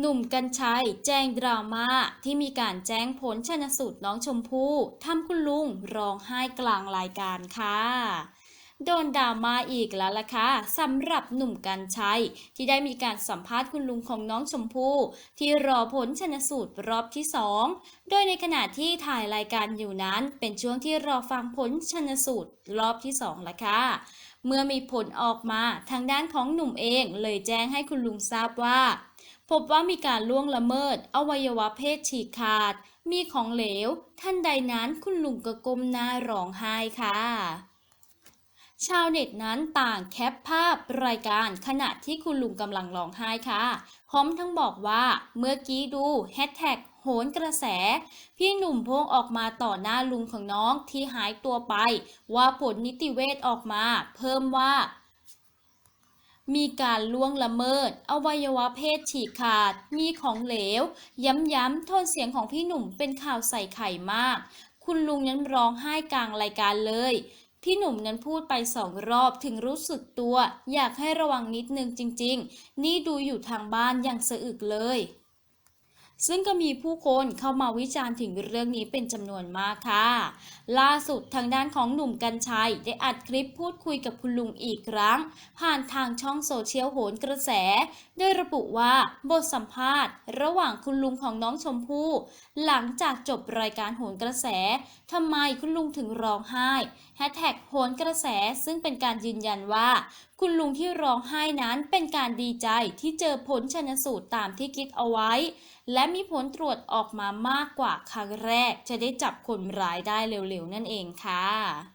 หนุ่มกัญชัย แจ้งดราม่าที่มีการแจ้งผลชนสูตรน้องชมพู่ทำคุณลุงร้องไห้กลางรายการค่ะโดนดราม่าอีกแล้วล่ะค่ะสำหรับหนุ่มกัญชัย ที่ได้มีการสัมภาษณ์คุณลุงของน้องชมพู่ที่รอผลชนสูตรรอบที่สองโดยในขณะที่ถ่ายรายการอยู่นั้น เป็นช่วงที่รอฟังผลชนสูตรรอบที่สองละค่ะเมื่อมีผลออกมาทางด้านของหนุ่มเองเลยแจ้งให้คุณลุงทราบว่า พบว่ามีการล่วงละเมิด อวัยวะเพศฉีกขาด มีของเหลว ท่านใดนั้นคุณลุงก็ก้มหน้าร้องไห้ค่ะชาวเน็ตนั้นต่างแคปภาพรายการขณะที่คุณลุงกำลังร้องไห้ค่ะ พร้อมทั้งบอกว่าเมื่อกี้ดูแฮชแท็กโหนกระแส พี่หนุ่มโพงออกมาต่อหน้าลุงของน้องที่หายตัวไป ว่าผลนิติเวชออกมา เพิ่มว่า มีการล่วงละเมิด อวัยวะเพศฉีกขาด มีของเหลว ย้ำๆโทนเสียงของพี่หนุ่มเป็นข่าวใส่ไข่มาก คุณลุงนั้นร้องไห้กลางรายการเลย พี่หนุ่มนั้นพูดไปสองรอบถึงรู้สึกตัว อยากให้ระวังนิดนึงจริง ๆ นี่ดูอยู่ทางบ้านอย่างสะอึกเลย ซึ่งก็มีผู้คนเข้ามาวิจารณ์ถึงเรื่องนี้เป็นจำนวนมากค่ะ ล่าสุดทางด้านของหนุ่มกัญชัย ได้อัดคลิปพูดคุยกับคุณลุงอีกครั้ง ผ่านทางช่องโซเชียลโหนกระแส โดยระบุว่าบทสัมภาษณ์ ระหว่างคุณลุงของน้องชมพู่หลังจากจบรายการโหนกระแสทำไมคุณลุงถึงร้องไห้แฮชแท็กโหนกระแสซึ่งเป็นการยืนยันว่า คุณลุงที่ร้องไห้นั้นเป็นการดีใจที่เจอผลชนสูตรตามที่คิดเอาไว้ และมีผลตรวจออกมามากกว่าครั้งแรก จะได้จับคนร้ายได้เร็วๆ นั่นเองค่ะ